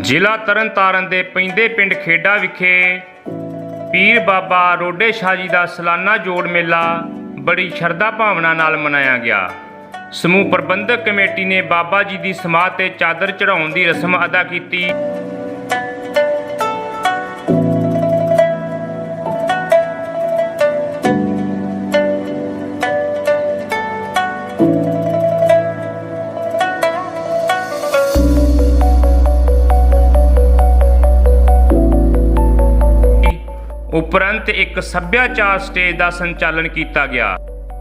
ਜ਼ਿਲ੍ਹਾ ਤਰਨਤਾਰਨ ਦੇ ਪੈਂਦੇ ਪਿੰਡ ਖੇਡਾ ਵਿਖੇ ਪੀਰ ਬਾਬਾ ਰੋਡੇ ਸ਼ਾਹ ਜੀ ਦਾ ਸਾਲਾਨਾ ਜੋੜ ਮੇਲਾ ਬੜੀ ਸ਼ਰਧਾ ਭਾਵਨਾ ਨਾਲ ਮਨਾਇਆ ਗਿਆ। ਸਮੂਹ ਪ੍ਰਬੰਧਕ ਕਮੇਟੀ ਨੇ ਬਾਬਾ ਜੀ ਦੀ ਸਮਾਧ ਤੇ ਚਾਦਰ ਚੜਾਉਣ ਦੀ ਰਸਮ ਅਦਾ ਕੀਤੀ। ਉਪਰੰਤ ਇੱਕ ਸੱਭਿਆਚਾਰ ਸਟੇਜ ਦਾ ਸੰਚਾਲਨ ਕੀਤਾ ਗਿਆ,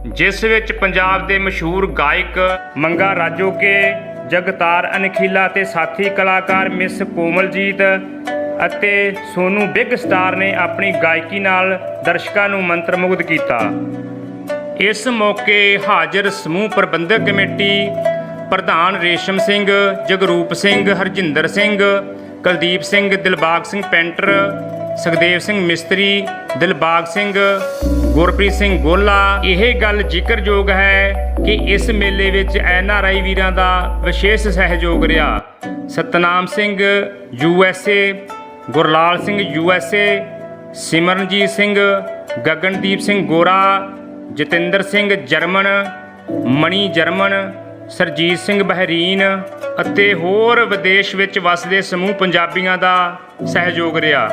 ਜਿਸ ਵਿੱਚ ਪੰਜਾਬ ਦੇ ਮਸ਼ਹੂਰ ਗਾਇਕ ਮੰਗਾ ਰਾਜੋਕੇ, ਜਗਤਾਰ ਅਨਖੀਲਾ ਤੇ ਸਾਥੀ ਕਲਾਕਾਰ ਮਿਸ ਕੋਮਲਜੀਤ ਅਤੇ ਸੋਨੂ ਬਿਗ ਸਟਾਰ ਨੇ ਆਪਣੀ ਗਾਇਕੀ ਨਾਲ ਦਰਸ਼ਕਾਂ ਨੂੰ ਮੰਤਰਮੁਗਧ ਕੀਤਾ। ਇਸ ਮੌਕੇ ਹਾਜ਼ਰ ਸਮੂਹ ਪ੍ਰਬੰਧਕ ਕਮੇਟੀ ਪ੍ਰਧਾਨ ਰੇਸ਼ਮ ਸਿੰਘ, ਜਗਰੂਪ ਸਿੰਘ, ਹਰਜਿੰਦਰ ਸਿੰਘ, ਕੁਲਦੀਪ ਸਿੰਘ, ਦਿਲਬਾਗ ਸਿੰਘ ਪੈਂਟਰ ਸੁਖਦੇਵ ਸਿੰਘ ਮਿਸਤਰੀ, ਦਿਲਬਾਗ ਸਿੰਘ, ਗੁਰਪ੍ਰੀਤ ਸਿੰਘ ਗੋਲਾ। ਇਹ ਗੱਲ ਜ਼ਿਕਰਯੋਗ ਹੈ ਕਿ ਇਸ ਮੇਲੇ ਵਿੱਚ ਐੱਨ ਆਰ ਆਈ ਵੀਰਾਂ ਦਾ ਵਿਸ਼ੇਸ਼ ਸਹਿਯੋਗ ਰਿਹਾ। Satnam Singh U S A, Gurlal Singh U S A, Simranjeet Singh, Gagandeep Singh Gora, Jatinder Singh German, Mani German, Sarjit Singh Bahrain ਅਤੇ ਹੋਰ ਵਿਦੇਸ਼ ਵਿੱਚ ਵਸਦੇ ਸਮੂਹ ਪੰਜਾਬੀਆਂ ਦਾ ਸਹਿਯੋਗ ਰਿਹਾ।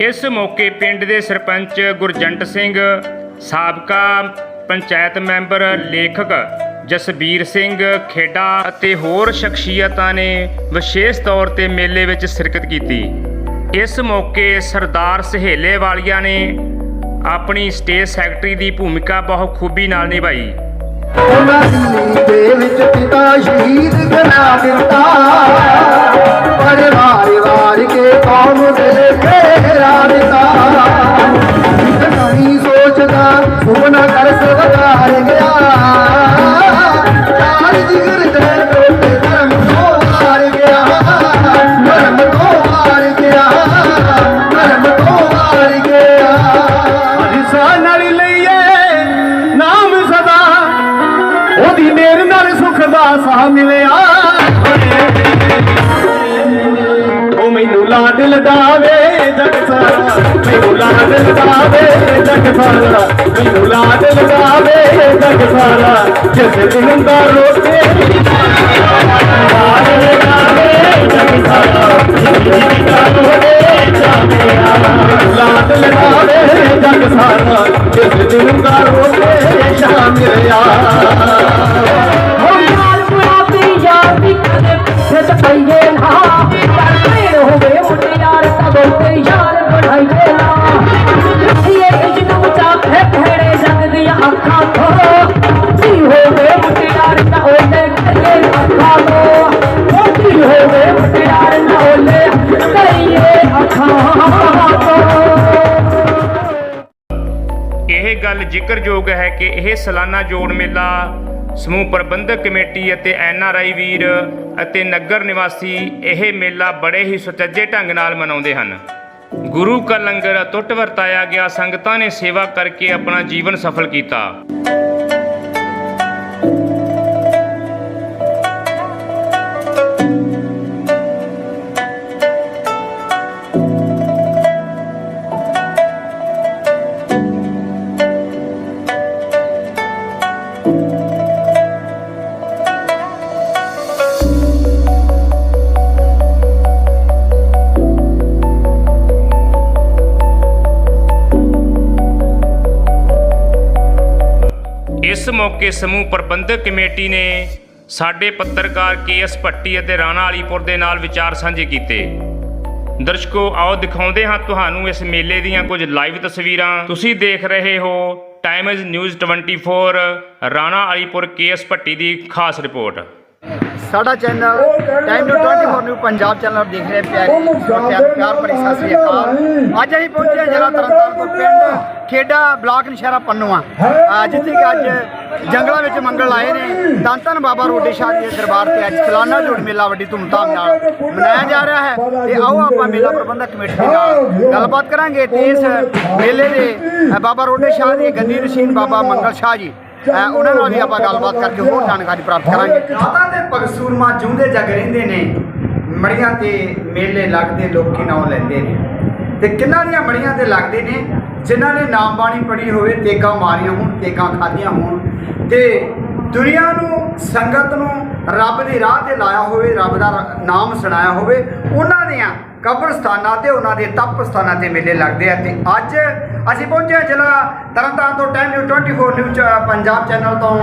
ਇਸ ਮੌਕੇ ਪਿੰਡ ਦੇ ਸਰਪੰਚ ਗੁਰਜੰਟ ਸਿੰਘ, ਸਾਬਕਾ ਪੰਚਾਇਤ ਮੈਂਬਰ ਲੇਖਕ ਜਸਬੀਰ ਸਿੰਘ ਖੇਡਾ ਅਤੇ ਹੋਰ ਸ਼ਖਸੀਅਤਾਂ ਨੇ ਵਿਸ਼ੇਸ਼ ਤੌਰ ਤੇ ਮੇਲੇ ਵਿੱਚ ਸ਼ਿਰਕਤ ਕੀਤੀ। ਇਸ ਮੌਕੇ ਸਰਦਾਰ ਸਹੇਲੇ ਵਾਲੀਆਂ ਨੇ ਆਪਣੀ ਸਟੇਜ ਸੈਕਟਰੀ ਦੀ ਭੂਮਿਕਾ ਬਹੁਤ ਖੂਬੀ ਨਾਲ ਨਿਭਾਈ। ਉਹਨਾਂ ਦੀ ਦੇ ਵਿੱਚ ਪਿਤਾ ਸ਼ਹੀਦ ਬਣਾ ਦਿੱਤਾ। ਪਰਿਵਾਰ ਵਾਰ ਕੇ ਕੌਮ ਦੇ ਘੇਰਾ ਦਿੱਤਾ। ਨਹੀਂ ਸੋਚਦਾ, ਸੁਪਨਾ ਕਰ ਸਵਕਾਰ ਗਿਆ। ਮੈਨੂੰ ਲਾਡ ਜਗ ਸਾਰਾ ਮੈਨੂੰ ਲਾਡ ਲਡਾਵੇ ਜਗ ਸਾਰਾ ਜਿਸ ਦਿਨ ਦਾ ਰੋਟੇ ਲਾਡ ਲਡਾਵੇ ਜਗ ਸਾਰਾ ਜਿਸ ਦਿਨ ਦਾ ਰੋਟੇ ਜਾਵੇਆ ਲਾਡ ਲਡਾਵੇ ਜਗ ਸਾਰਾ ਜਿਸ ਦਿਨ ਦਾ ਰੋਟੇ ਸ਼ਾਮ ਮਿਲਿਆ ਜ਼ਿਕਰਯੋਗ ਹੈ ਕਿ ਇਹ ਸਾਲਾਨਾ ਜੋੜ ਮੇਲਾ ਸਮੂਹ ਪ੍ਰਬੰਧਕ ਕਮੇਟੀ ਅਤੇ ਐੱਨ ਆਰ ਆਈ ਵੀਰ ਅਤੇ ਨਗਰ ਨਿਵਾਸੀ ਇਹ ਮੇਲਾ ਬੜੇ ਹੀ ਸੁਚੱਜੇ ਢੰਗ ਨਾਲ ਮਨਾਉਂਦੇ ਹਨ। ਗੁਰੂ ਕਾ ਲੰਗਰ ਅਟੁੱਟ ਵਰਤਾਇਆ ਗਿਆ, ਸੰਗਤਾਂ ਨੇ ਸੇਵਾ ਕਰਕੇ ਆਪਣਾ ਜੀਵਨ ਸਫਲ ਕੀਤਾ। ਮੌਕੇ ਸਮੂਹ ਪ੍ਰਬੰਧਕ ਕਮੇਟੀ ਨੇ ਸਾਡੇ ਪੱਤਰਕਾਰ ਕੇਐਸ ਭੱਟੀ ਅਤੇ ਰਾਣਾ ਅਲੀਪੁਰ ਦੇ ਨਾਲ ਵਿਚਾਰ ਸਾਂਝੇ ਕੀਤੇ। ਦਰਸ਼ਕੋ ਆਓ ਦਿਖਾਉਂਦੇ ਹਾਂ ਤੁਹਾਨੂੰ ਇਸ ਮੇਲੇ ਦੀਆਂ ਕੁਝ ਲਾਈਵ ਤਸਵੀਰਾਂ। ਤੁਸੀਂ ਦੇਖ ਰਹੇ ਹੋ Times News 24 Rana Alipur KS Bhatti ਦੀ ਖਾਸ ਰਿਪੋਰਟ। ਸਾਡਾ channel Time New 24 New Punjab channel ਦੇਖ ਰਹੇ ਪਿਆਰੇ ਪਿਆਰ ਭਰੀ ਸਤਿ ਸ੍ਰੀ ਅਕਾਲ। ਅੱਜ ਅਸੀਂ ਪਹੁੰਚੇ ਹਾਂ ਜ਼ਿਲ੍ਹਾ ਤਰਨਤਾਰਨ ਤੋਂ ਪਿੰਡ ਖੇਡਾ ਬਲਾਕ ਨਸ਼ਹਿਰਾ ਪੰਨੂਆ। ਜਿੱਥੇ ਕਿ ਅੱਜ ਜੰਗਲਾਂ ਵਿੱਚ ਮੰਗਲ ਆਏ ਨੇ। ਧੰਨ ਧੰਨ ਬਾਬਾ ਰੋਡੇ ਸ਼ਾਹ ਜੀ ਦੇ ਦਰਬਾਰ ਤੇ ਅੱਜ ਸਾਲਾਨਾ ਜੋੜ ਮੇਲਾ ਵੱਡੀ ਧੂਮਧਾਮ ਨਾਲ ਮਨਾਇਆ ਜਾ ਰਿਹਾ ਹੈ। ਤੇ ਆਓ ਆਪਾਂ ਮੇਲਾ ਪ੍ਰਬੰਧਕ ਕਮੇਟੀ ਦੇ ਨਾਲ ਗੱਲਬਾਤ ਕਰਾਂਗੇ ਤੇ ਇਸ ਮੇਲੇ ਦੇ ਬਾਬਾ ਰੋਡੇ ਸ਼ਾਹ ਦੀ ਗੰਦੀ ਰਸ਼ੀਨ ਬਾਬਾ ਮੰਗਲ ਸ਼ਾਹ ਜੀ ਉਹਨਾਂ ਨਾਲ ਵੀ ਆਪਾਂ ਗੱਲਬਾਤ ਕਰਕੇ ਹੋਰ ਜਾਣਕਾਰੀ ਪ੍ਰਾਪਤ ਕਰਾਂਗੇ। ਮਾਤਾ ਦੇ ਪਗਸੂਰਮਾ ਜਿਉਂਦੇ ਜਗ ਰਹਿੰਦੇ ਨੇ, ਮੜੀਆਂ ਤੇ ਮੇਲੇ ਲੱਗਦੇ ਲੋਕੀ ਨਾਮ ਲੈਂਦੇ ਨੇ। ਤੇ ਕਿੰਨਾਂ ਦੀਆਂ ਮੜੀਆਂ ਤੇ ਲੱਗਦੇ ਨੇ, ਜਿਨ੍ਹਾਂ ਨੇ ਨਾਮ ਬਾਣੀ ਪੜੀ ਹੋਵੇ, ਤੇਗਾ ਮਾਰੀਆਂ ਹੋਣ, ਤੇਗਾ ਖਾਧੀਆਂ ਹੋਣ ਤੇ ਦੁਨੀਆ ਨੂੰ ਸੰਗਤ ਨੂੰ ਰੱਬ ਦੀ ਰਾਹ ਤੇ ਲਾਇਆ ਹੋਵੇ ਰੱਬ ਦਾ ਨਾਮ ਸੁਣਾਇਆ ਹੋਵੇ ਉਹਨਾਂ ਦੀਆਂ ਕਬਰਸਤਾਨਾਂ ਤੇ ਉਹਨਾਂ ਦੇ ਤਪ ਸਥਾਨਾਂ ਤੇ ਮੇਲੇ ਲੱਗਦੇ ਆ। ਤੇ ਅੱਜ ਅਸੀਂ ਪਹੁੰਚੇ ਹਾਂ ਜ਼ਿਲ੍ਹਾ ਤਰਨਤਾਰਨ ਤੋਂ ਟਾਈਮ ਨਿਊ 24 ਨਿਊਜ਼ ਅ, ਪੰਜਾਬ ਚੈਨਲ ਤੋਂ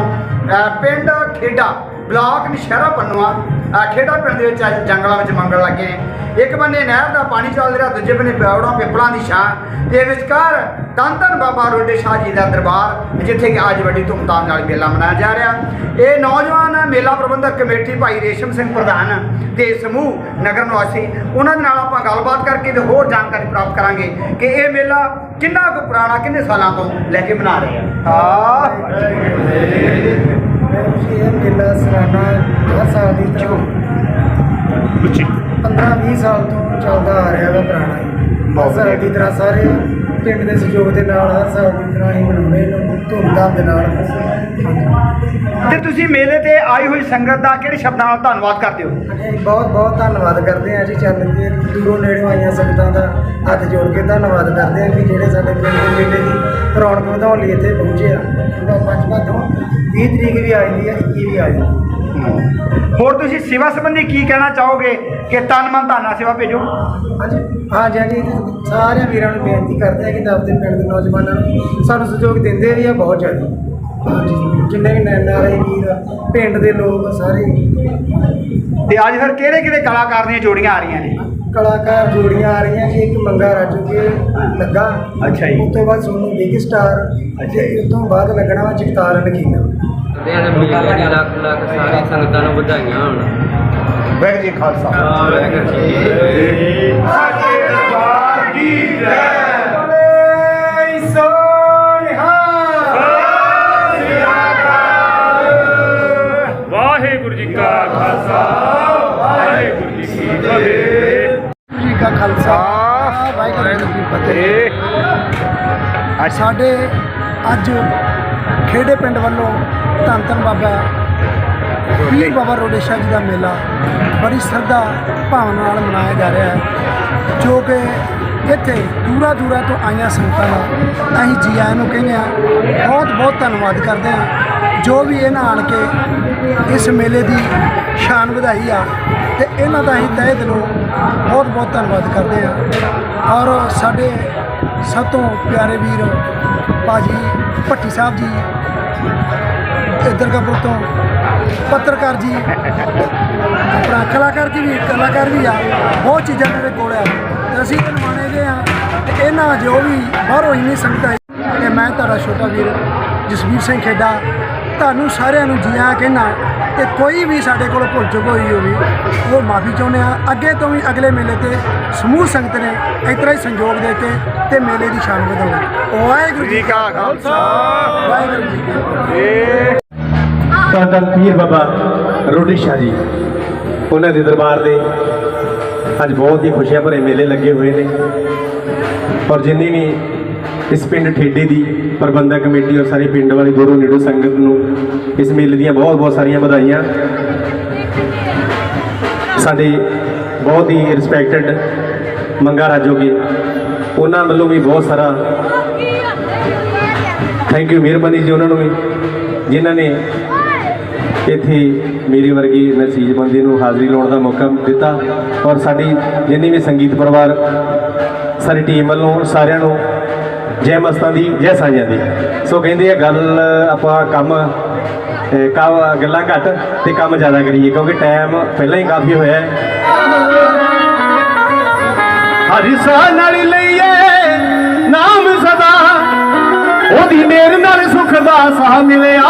ਪਿੰਡ ਖੇਡਾ। ਬਲਾਕ ਨਸ਼ਹਿਰਾ ਪੰਨੂਆ ਅ, ਪਿੰਡ ਦੇ ਵਿੱਚ ਜੰਗਲਾਂ ਵਿੱਚ ਮੰਗਣ ਲੱਗੇ। ਨੇ ਇੱਕ ਬੰਨੇ ਨਹਿਰ ਦਾ ਪਾਣੀ ਚੱਲ ਰਿਹਾ ਦੂਜੇ ਬੰਨੇ ਪਿਆਉੜਾਂ ਪਿੱਪਲਾਂ ਦੀ ਛਾਂ। ਤੇ ਵਿਚਕਾਰ ਧੰਨ ਧੰਨ ਬਾਬਾ ਰੋਡੇ ਸ਼ਾਹ ਜੀ ਦਾ ਦਰਬਾਰ ਜਿੱਥੇ ਕਿ ਅੱਜ ਵੱਡੀ ਧੂਮਧਾਮ ਨਾਲ ਮੇਲਾ ਮਨਾਇਆ ਜਾ ਰਿਹਾ। ਇਹ ਨੌਜਵਾਨ ਮੇਲਾ ਪ੍ਰਬੰਧਕ ਕਮੇਟੀ ਭਾਈ ਰੇਸ਼ਮ ਸਿੰਘ ਪ੍ਰਧਾਨ ਤੇ ਸਮੂਹ ਨਗਰ ਨਿਵਾਸੀ ਉਹਨਾਂ ਦੇ ਨਾਲ ਆਪਾਂ ਗੱਲਬਾਤ ਕਰਕੇ ਤੇ ਹੋਰ ਜਾਣਕਾਰੀ ਪ੍ਰਾਪਤ ਕਰਾਂਗੇ ਕਿ ਇਹ ਮੇਲਾ ਕਿੰਨਾ ਕੁ ਪੁਰਾਣਾ ਕਿੰਨੇ ਸਾਲਾਂ ਤੋਂ ਲੈ ਕੇ ਮਨਾ ਰਹੇ ਆ। ਇਹ ਮੇਲਾ ਸਲਾਨਾ ਹਰ ਸਾਲ ਦੀ ਤਰ੍ਹਾਂ। 15-20 ਸਾਲ ਤੋਂ ਚੱਲਦਾ ਆ ਰਿਹਾ ਵਾ ਪੁਰਾਣਾ ਹੀ। ਹਰ ਸਾਲ ਦੀ ਤਰ੍ਹਾਂ ਸਾਰੇ ਪਿੰਡ ਦੇ ਸਹਿਯੋਗ ਦੇ ਨਾਲ ਹਰ ਸਾਲ ਦੀ ਤਰ੍ਹਾਂ ਹੀ ਮਨਾਉਂਦੇ ਇਹਨੂੰ ਧੂਮਧਾਮ ਦੇ ਨਾਲ। ਤੇ ਤੁਸੀਂ ਮੇਲੇ ਤੇ ਆਈ ਹੋਈ ਸੰਗਤ ਦਾ ਕਿਹੜੇ ਸ਼ਬਦਾਂ ਨਾਲ ਧੰਨਵਾਦ ਕਰਦੇ ਹੋ? ਬਹੁਤ ਬਹੁਤ ਧੰਨਵਾਦ ਕਰਦੇ ਹਾਂ ਜੀ ਚੱਲ ਕੇ ਦੂਰੋਂ ਨੇੜਿਓਂ ਆਈਆਂ ਸੰਗਤਾਂ ਦਾ ਹੱਥ ਜੋੜ ਕੇ ਧੰਨਵਾਦ ਕਰਦੇ ਹਾਂ ਕਿ ਜਿਹੜੇ ਸਾਡੇ ਪਿੰਡ ਦੇ ਮੇਲੇ ਦੀ ਰੌਣਕ ਵਧਾਉਣ ਲਈ ਇੱਥੇ ਪਹੁੰਚੇ ਆ। ਉਹਦਾ ਪੰਜ ਭਾਦੋਂ 20 ਤਰੀਕ ਵੀ ਆ ਜਾਂਦੀ ਹੈ 21 ਵੀ ਆ ਜਾਂਦੀ ਹੈ। ਹੋਰ ਤੁਸੀਂ ਸੇਵਾ ਸੰਬੰਧੀ ਕੀ ਕਹਿਣਾ ਚਾਹੋਗੇ ਕਿ ਤਨ ਮਨ ਧਨ ਸੇਵਾ ਭੇਜੋ? ਹਾਂਜੀ। ਹਾਂਜੀ ਹਾਂਜੀ। ਸਾਰਿਆਂ ਵੀਰਾਂ ਨੂੰ ਬੇਨਤੀ ਕਰਦੇ ਆ ਕਿ ਦਬਦੇ ਪਿੰਡ ਦੇ ਨੌਜਵਾਨਾਂ ਨੂੰ ਸਾਨੂੰ ਸਹਿਯੋਗ ਦਿੰਦੇ ਵੀ ਆ ਬਹੁਤ ਜ਼ਿਆਦਾ। ਹਾਂਜੀ। ਜਿੰਨੇ ਵੀ ਨਾਰੇ ਵੀਰ ਪਿੰਡ ਦੇ ਲੋਕ ਸਾਰੇ। ਤੇ ਅੱਜ ਫਿਰ ਕਿਹੜੇ ਕਿਹੜੇ ਕਲਾਕਾਰ ਦੀਆਂ ਜੋੜੀਆਂ ਆ ਰਹੀਆਂ ਨੇ? ਕਲਾਕਾਰ ਜੋੜੀਆਂ ਆ ਰਹੀਆਂ ਜੀ ਇੱਕ ਮੰਗਾ ਰਾਜੂ ਕੇ ਲੱਗਾ। ਅੱਛਾ ਜੀ। ਉਸ ਤੋਂ ਬਾਅਦ ਸੋਨੂੰ ਬਿਗ ਸਟਾਰ ਅੱਛਾ ਤੇ ਜੀ। ਉਸ ਤੋਂ ਬਾਅਦ ਲੱਗਣਾ ਵਾ ਜਗਤਾਰ ਨਕੀਨਾ ਤੇ ਇਹ ਮੇਲੇ ਦੀ ਲੱਖ ਲੱਖ ਸਾਰੀ ਸੰਗਤਾਂ ਨੂੰ ਵਧਾਈਆਂ ਹੋਣ। ਵਾਹਿਗੁਰੂ ਜੀ ਖਾਲਸਾ। ਵਾਹਿਗੁਰੂ ਜੀ ਵਾਹਿਗੁਰੂ ਜੀ ਕਾ ਖਾਲਸਾ। ਸਾਡੇ ਅੱਜ ਖੇੜੇ ਪਿੰਡ ਵੱਲੋਂ ਧੰਨ ਧੰਨ ਬਾਬਾ ਪੀਰ ਬਾਬਾ ਰੋਡੇਸ਼ਾ ਜੀ ਦਾ ਮੇਲਾ ਬੜੀ ਸ਼ਰਧਾ ਭਾਵਨਾ ਨਾਲ ਮਨਾਇਆ ਜਾ ਰਿਹਾ ਹੈ ਜੋ ਕਿ ਇੱਥੇ ਦੂਰਾ ਦੂਰਾ ਤੋਂ ਆਈਆਂ ਸੰਗਤਾਂ ਦਾ ਅਸੀਂ ਜੀ ਆਇਆਂ ਨੂੰ ਕਹਿੰਦੇ ਆ ਬਹੁਤ ਬਹੁਤ ਧੰਨਵਾਦ ਕਰਦੇ ਹਾਂ। ਜੋ ਵੀ ਇਹਨਾਂ ਆਣ ਕੇ ਇਸ ਮੇਲੇ ਦੀ ਸ਼ਾਨ ਵਧਾਈ ਆ ਤੇ ਇਹਨਾਂ ਦਾ ਅਸੀਂ ਤਹਿ ਦਿਲੋਂ ਬਹੁਤ ਬਹੁਤ ਧੰਨਵਾਦ ਕਰਦੇ ਹਾਂ। ਔਰ ਸਾਡੇ ਸਭ ਤੋਂ ਪਿਆਰੇ ਵੀਰ ਭਾਜੀ ਭੱਟੀ ਸਾਹਿਬ ਜੀ, ਇੱਧਰ ਤੋਂ ਪੱਤਰਕਾਰ ਜੀ ਆਪਣਾ ਕਲਾਕਾਰ ਜੀ ਵੀ, ਕਲਾਕਾਰ ਵੀ ਆ, ਬਹੁਤ ਚੀਜ਼ਾਂ ਮੇਰੇ ਕੋਲ ਆ। ਤੇ ਅਸੀਂ ਨਿਮਾਣੇ ਗਏ ਆ ਤੇ ਇਹਨਾਂ ਜੋ ਵੀ ਬਾਹਰੋਂ ਇੰਨੀ ਸੰਗਤ ਆਈ ਤੇ ਮੈਂ ਤੁਹਾਡਾ ਛੋਟਾ ਵੀਰ ਜਸਵੀਰ ਸਿੰਘ ਖੇਡਾ ਤੁਹਾਨੂੰ ਸਾਰਿਆਂ ਨੂੰ ਜੀ ਆਇਆਂ ਕਹਿਣਾ ਤੇ ਕੋਈ ਵੀ ਸਾਡੇ ਕੋਲ ਭੁੱਲ ਚੁੱਕ ਹੋਈ ਹੋਵੇ, ਉਹ ਮਾਫੀ ਚਾਹੁੰਦੇ ਆ ਅੱਗੇ ਤੋਂ ਵੀ ਅਗਲੇ ਮੇਲੇ ਤੇ ਸਮੂਹ ਸੰਗਤ ਨੇ ਇਸ ਤਰ੍ਹਾਂ ਹੀ ਸੰਯੋਗ ਦੇ ਕੇ ਤੇ ਮੇਲੇ ਦੀ ਸ਼ਾਨ ਵਧਾਉਣੀ। ਵਾਹਿਗੁਰੂ ਜੀ ਕਾ ਖਾਲਸਾ। ਵਾਹਿਗੁਰੂ ਜੀ ਕੀ ਫਤਿਹ। ਪੀਰ ਬਾਬਾ ਰੋਟੀ ਸ਼ਾਹ ਜੀ, ਉਹਨਾਂ ਦੇ ਦਰਬਾਰ ਦੇ ਅੱਜ ਬਹੁਤ ਹੀ ਖੁਸ਼ੀਆਂ ਭਰੇ ਮੇਲੇ ਲੱਗੇ ਹੋਏ ਨੇ। ਔਰ ਜਿੰਨੀ ਵੀ ਇਸ ਪਿੰਡ ਠੇਡੇ ਦੀ ਪ੍ਰਬੰਧਕ ਕਮੇਟੀ ਔਰ ਸਾਰੇ ਪਿੰਡ ਵਾਲੀ ਦੂਰੋਂ ਨੇੜੋਂ ਸੰਗਤ ਨੂੰ ਇਸ ਮੇਲੇ ਦੀਆਂ ਬਹੁਤ ਬਹੁਤ ਸਾਰੀਆਂ ਵਧਾਈਆਂ। ਸਾਡੇ ਬਹੁਤ ਹੀ ਰਿਸਪੈਕਟਡ ਮੰਗਾ ਰਾਜੋਗੇ ਉਹਨਾਂ ਵੱਲੋਂ ਵੀ ਬਹੁਤ ਸਾਰਾ ਥੈਂਕ ਯੂ ਮਿਹਰਬਾਨੀ ਜੀ ਉਹਨਾਂ ਨੂੰ ਵੀ, ਜਿਨ੍ਹਾਂ ਨੇ ਇੱਥੇ ਮੇਰੀ ਵਰਗੀ ਨਸੀਜ ਨੂੰ ਹਾਜ਼ਰੀ ਲਾਉਣ ਦਾ ਮੌਕਾ ਦਿੱਤਾ ਔਰ ਸਾਡੀ ਜਿੰਨੀ ਵੀ ਸੰਗੀਤ ਪਰਿਵਾਰ ਸਾਡੀ ਟੀਮ ਵੱਲੋਂ ਸਾਰਿਆਂ ਨੂੰ ਜੈ ਮਸਤਾਂ ਦੀ, ਜੈ ਸਾਈਆਂ ਦੀ। ਸੋ ਕਹਿੰਦੇ ਆ ਗੱਲ ਆਪਾਂ ਕੰਮ ਕਾ ਗੱਲਾਂ ਘੱਟ ਤੇ ਕੰਮ ਜ਼ਿਆਦਾ ਕਰੀਏ, ਕਿਉਂਕਿ ਟਾਈਮ ਪਹਿਲਾਂ ਹੀ ਕਾਫੀ ਹੋਇਆ ਹੈ। ਹਰੀ ਸਾਹ ਨਾਲ ਲਈਏ, ਨਾਮ ਸਦਾ। ਉਹਦੀ ਮੇਰ ਨਾਲ ਸੁਖ ਦਾ ਸਾਹ ਮਿਲਿਆ।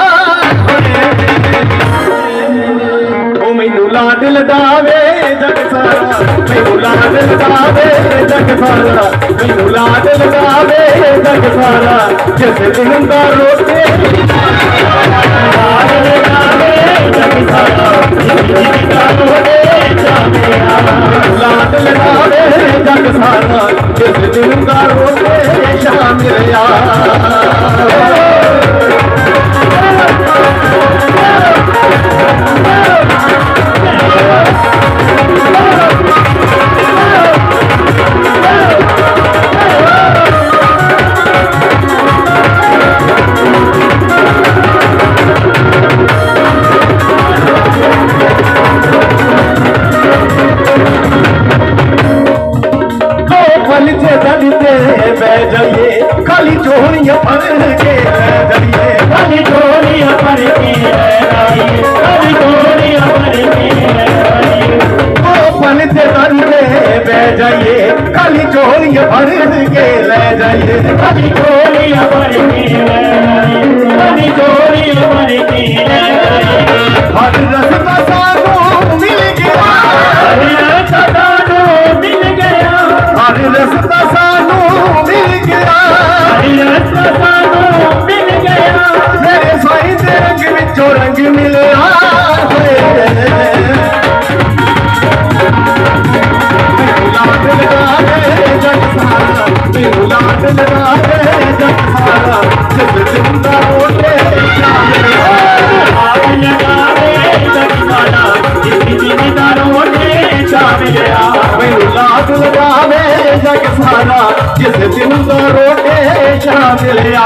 ਉਹ ਮੈਨੂੰ ਲਾਡ ਲਡਾਵੇ ਜਗ ਸਾਰਾ ਮੈਨੂੰ ਲਾਡ ਲਡਾਵੇ ਜਗ ਸਾਰਾ ਮੈਨੂੰ ਲਾਡ ਲਡਾਵੇ ਜਗ ਸਾਰਾ ਜਿਸ ਦਿਨ ਦਾ ਰੋਕੇ ਲਾਡ ਲਡਾਵੇ ਜਗ ਸਾਰਾ ਜਿਸ ਦਾ ਰੋਕੇ ਜਾਵੇਆ ਲਾਡ ਲਡਾਵੇ ਜਗ ਸਾਰਾ ਜਿਸ ਦਿਨ ਦਾ ਰੋਕੇ ਸ਼ਾਮਿਲਿਆ ਕੇ ਮਿਲ ਗਿਆ ਮੇਰੇ ਸਾਈਂ ਦੇ ਰੰਗ ਵਿੱਚੋਂ ਰੰਗ ਮਿਲਿਆ। ਦਿਨ ਦਾ ਰੋਟੇ ਸ਼ਾਮਿਲਿਆ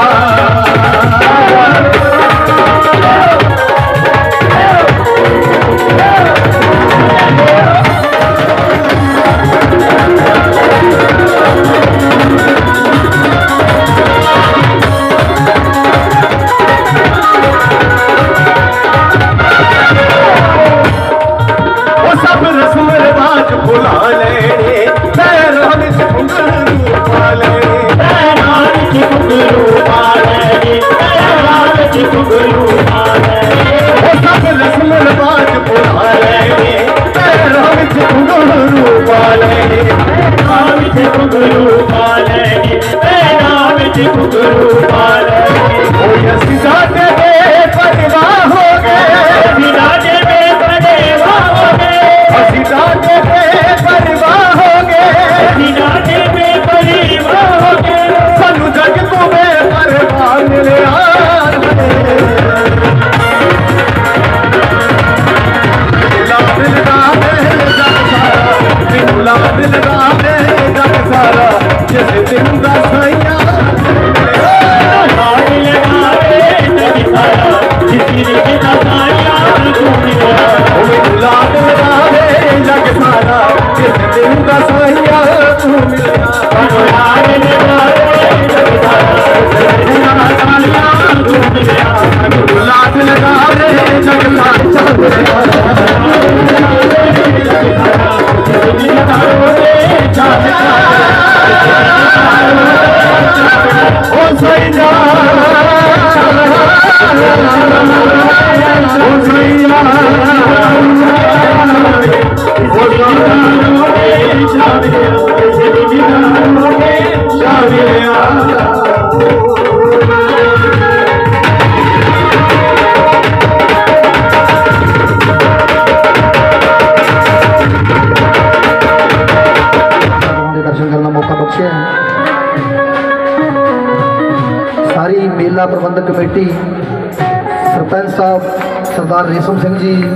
ਸਰਦਾਰ ਰੇਸ਼ਮ ਸਿੰਘ ਜੀ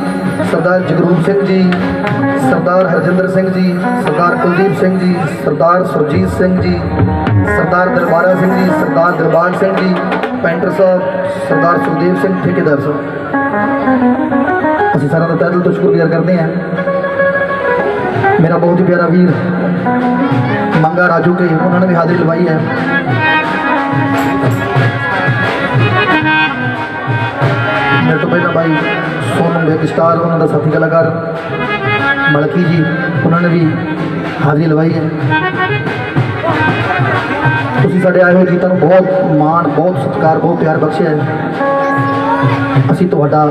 ਸਰਦਾਰ ਜਗਰੂਪ ਸਿੰਘ ਜੀ ਸਰਦਾਰ ਹਰਜਿੰਦਰ ਸਿੰਘ ਜੀ ਸਰਦਾਰ ਕੁਲਦੀਪ ਸਿੰਘ ਜੀ ਸਰਦਾਰ ਸੁਰਜੀਤ ਸਿੰਘ ਜੀ ਸਰਦਾਰ ਦਰਬਾਰਾ ਸਿੰਘ ਜੀ ਸਰਦਾਰ ਦਿਲਬਾਗ ਸਿੰਘ ਜੀ ਪੈਂਟਰ ਸਾਹਿਬ ਸਰਦਾਰ ਸੁਖਦੇਵ ਸਿੰਘ ਠੇਕੇਦਾਰ ਸਾਹਿਬ ਅਸੀਂ ਸਾਰਿਆਂ ਦਾ ਤਹਿ ਦਿਲ ਤੋਂ ਸ਼ੁਕਰਗੁਜ਼ਾਰ ਕਰਦੇ ਹਾਂ। ਮੇਰਾ ਬਹੁਤ ਹੀ ਪਿਆਰਾ ਵੀਰ ਮੰਗਾ ਰਾਜੂ ਕੇ, ਉਹਨਾਂ ਨੇ ਵੀ ਹਾਜ਼ਰੀ ਲਵਾਈ ਮੇਰੇ ਤੋਂ ਪਹਿਲਾਂ ਬਾਈ ਸੋਨੂ ਬੇਕ ਸਟਾਰ ਉਹਨਾਂ ਦਾ ਸਾਥੀ ਕਲਾਕਾਰ ਮਲਕੀ ਜੀ, ਉਹਨਾਂ ਨੇ ਵੀ ਹਾਜ਼ਰੀ ਲਵਾਈ ਹੈ। ਤੁਸੀਂ ਸਾਡੇ ਆਏ ਹੋਏ ਗੀਤਾਂ ਨੂੰ ਬਹੁਤ ਮਾਣ, ਬਹੁਤ ਸਤਿਕਾਰ, ਬਹੁਤ ਪਿਆਰ ਬਖਸ਼ਿਆ ਹੈ। ਅਸੀਂ ਤੁਹਾਡਾ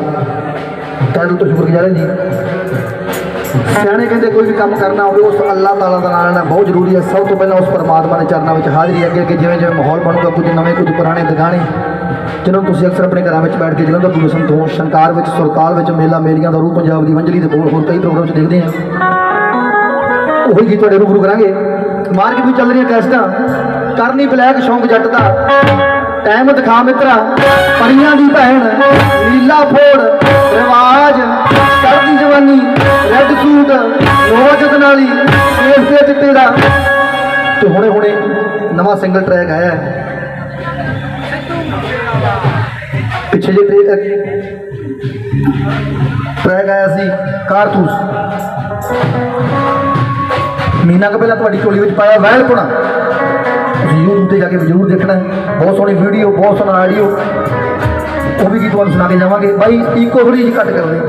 ਤਹਿ ਤੋਂ ਸ਼ੁਕਰਗੁਜ਼ਾਰ ਹਾਂ ਜੀ। ਸਿਆਣੇ ਕਹਿੰਦੇ ਕੋਈ ਵੀ ਕੰਮ ਕਰਨਾ ਹੋਵੇ, ਉਸ ਅੱਲਾਹ ਤਾਲਾ ਦਾ ਨਾਮ ਲੈਣਾ ਬਹੁਤ ਜ਼ਰੂਰੀ ਹੈ। ਸਭ ਤੋਂ ਪਹਿਲਾਂ ਉਸ ਪਰਮਾਤਮਾ ਦੇ ਚਰਨਾਂ ਵਿੱਚ ਹਾਜ਼ਰੀ ਅੱਗੇ ਅੱਗੇ ਜਿਵੇਂ ਜਿਵੇਂ ਮਾਹੌਲ ਬਣੂਗਾ, ਕੁਝ ਨਵੇਂ, ਕੁਝ ਪੁਰਾਣੇ ਦਗਾਣੇ ਜਿਹਨਾਂ ਨੂੰ ਤੁਸੀਂ ਅਕਸਰ ਆਪਣੇ ਘਰਾਂ ਵਿੱਚ ਬੈਠ ਕੇ ਜਲੰਧਰ ਤੋਂ ਸੰਤੋਸ਼, ਸ਼ੰਕਾਰ ਵਿੱਚ, ਸੁਰਤਾਲ ਵਿੱਚ, ਮੇਲਾ, ਮੇਲੀਆਂ ਦਾ ਰੂਪ, ਪੰਜਾਬ ਦੀ ਵੰਜਲੀ ਦੇ ਕੋਲ ਹੋਰ ਕਈ ਪ੍ਰੋਗਰਾਮ 'ਚ ਦੇਖਦੇ ਹਾਂ। ਉਹੀ ਗੀਤ ਤੁਹਾਡੇ ਰੂਬਰੂ ਕਰਾਂਗੇ। ਮਾਰਕੀਟ ਵਿੱਚ ਚੱਲ ਰਹੀਆਂ ਕੈਸਟਾਂ। ਕਰਨੀ ਬਲੈਕ ਸ਼ੌਂਕ ਜੱਟ ਦਾ। ਟਾਈਮ ਦਿਖਾ ਮਿੱਤਰਾ, ਪਰੀਆਂ ਦੀ ਭੈਣ, ਨੀਲਾ ਫੋੜ, ਰਿਵਾਜ ਕਰਦੀ ਜਵਾਨੀ ਰੈੱਡ ਸੂਟ ਨੌਜਤ ਨਾਲੀ ਕੇਸ ਦੇ ਚਿੱਟੇ ਦਾ। ਤੇ ਹੁਣੇ ਹੁਣੇ ਨਵਾਂ ਸਿੰਗਲ ਟਰੈਕ ਆਇਆ ਹੈ। ਪਿੱਛੇ ਜੇ ਟਰੈਕ ਆਇਆ ਸੀ, ਕਾਰਤੂਸ। ਮੀਨਾ ਕੋ ਪਹਿਲਾਂ ਤੁਹਾਡੀ ਟੋਲੀ ਵਿੱਚ ਪਾਇਆ ਵੈਲਪੁਣਾ ਤੁਸੀਂ YouTube ਤੇ ਜਾ ਕੇ ਜ਼ਰੂਰ ਦੇਖਣਾ ਬਹੁਤ ਸੋਹਣੀ ਵੀਡੀਓ ਬਹੁਤ ਸੋਹਣਾ ਆਡੀਓ ਉਹ ਵੀ ਕੀ ਤੁਹਾਨੂੰ ਸੁਣਾ ਕੇ ਜਾਵਾਂਗੇ। ਬਾਈ ਇਕੋ ਫਰੀ ਕੱਟ ਕਰਦੇ।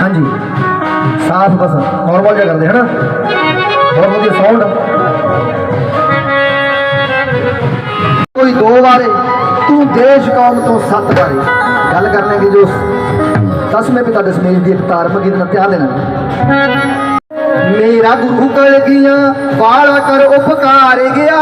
ਹਾਂਜੀ। ਸਾਫ਼ ਬਸ ਨਾਰਮਲ ਜਿਹਾ ਕਰਦੇ, ਹਨਾ? ਬਹੁਤ ਵਧੀਆ ਸਾਊਂਡ ਕੋਈ ਦੋ ਵਾਰੇ, ਤੂੰ ਦੇਸ਼ ਕੌਮ ਤੋਂ ਸੱਤ ਵਾਰੇ। ਗੱਲ ਕਰਨੇ ਦੀ ਜੋ ਦਸਵੇਂ ਪਿਤਾ ਦਸਮੇਸ਼ ਦੀ ਇਕਤਾਰ ਮਗੀਤ ਨਾਲ ਧਿਆਨ ਲੈਣਾ। ਮੇਰਾ ਗੁਰੂ ਕਲ ਗਿਆ ਵਾਲਾ ਕਰ ਉਪਕਾਰ ਗਿਆ।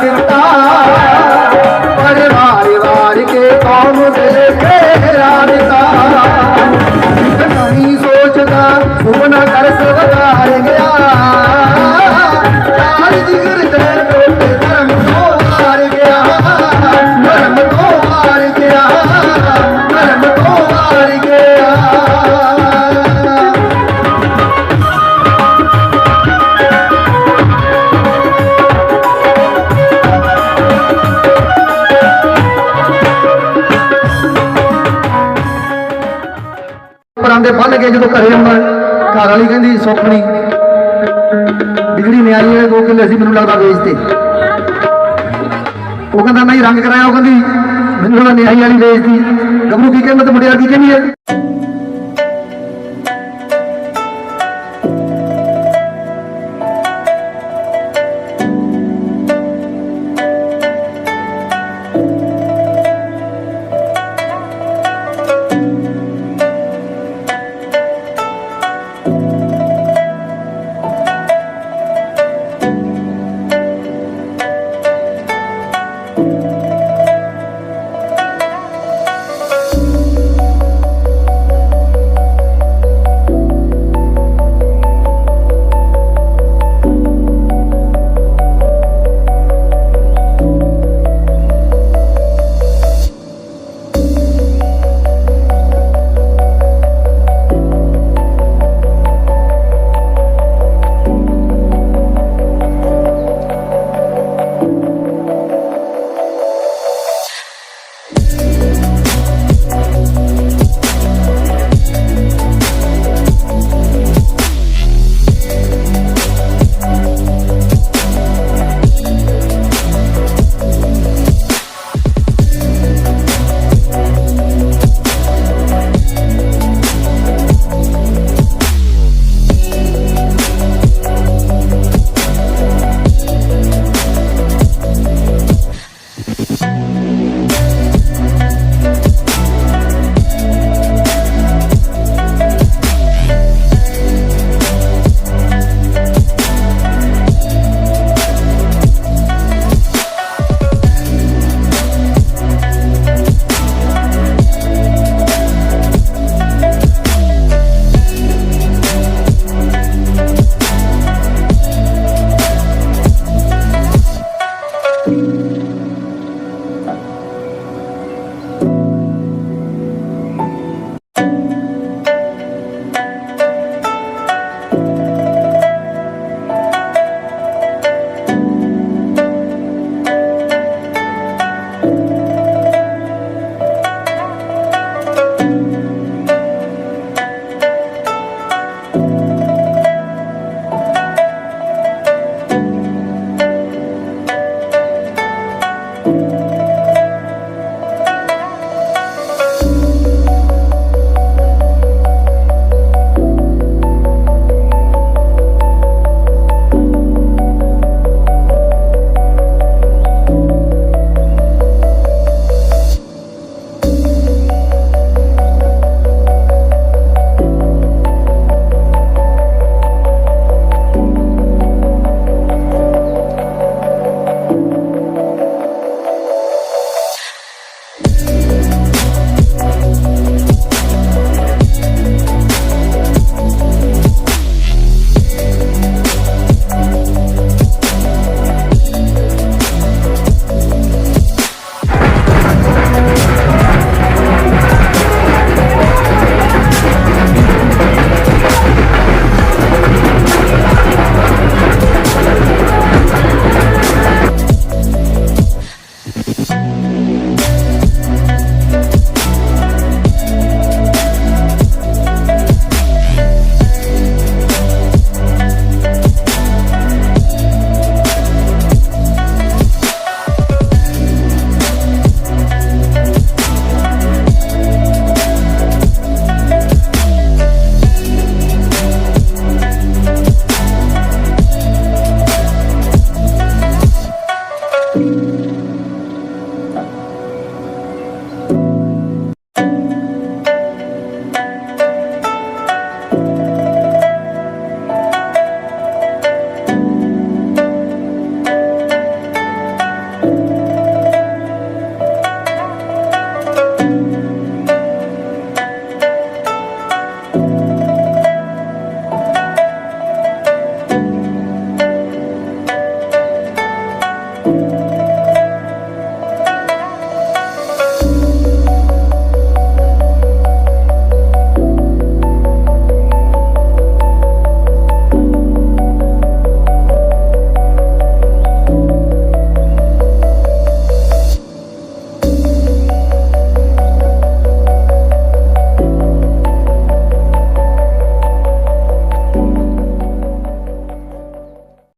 Gracias. ਜਦੋਂ ਘਰੇ ਆਉਂਦਾ ਘਰ ਵਾਲੀ ਕਹਿੰਦੀ ਸੁਖਣੀ ਬਿਜਲੀ ਨਿਆਰੀ ਵਾਲੇ ਦੋ ਕਿੱਲੇ ਸੀ, ਮੈਨੂੰ ਲੱਗਦਾ ਵੇਚ ਵੇਚਦੇ ਉਹ ਕਹਿੰਦਾ ਨਹੀਂ ਰੰਗ ਕਰਾਇਆ। ਉਹ ਕਹਿੰਦੀ, ਮੈਨੂੰ ਲੱਗਦਾ ਨਿਆਰੀ ਵਾਲੀ ਵੇਚਦੀ ਗੱਭਰੂ ਕੀ ਕਹਿੰਦਾ, ਤੇ ਮੁੰਡਿਆ ਕੀ ਕਹਿੰਦੀ ਹੈ?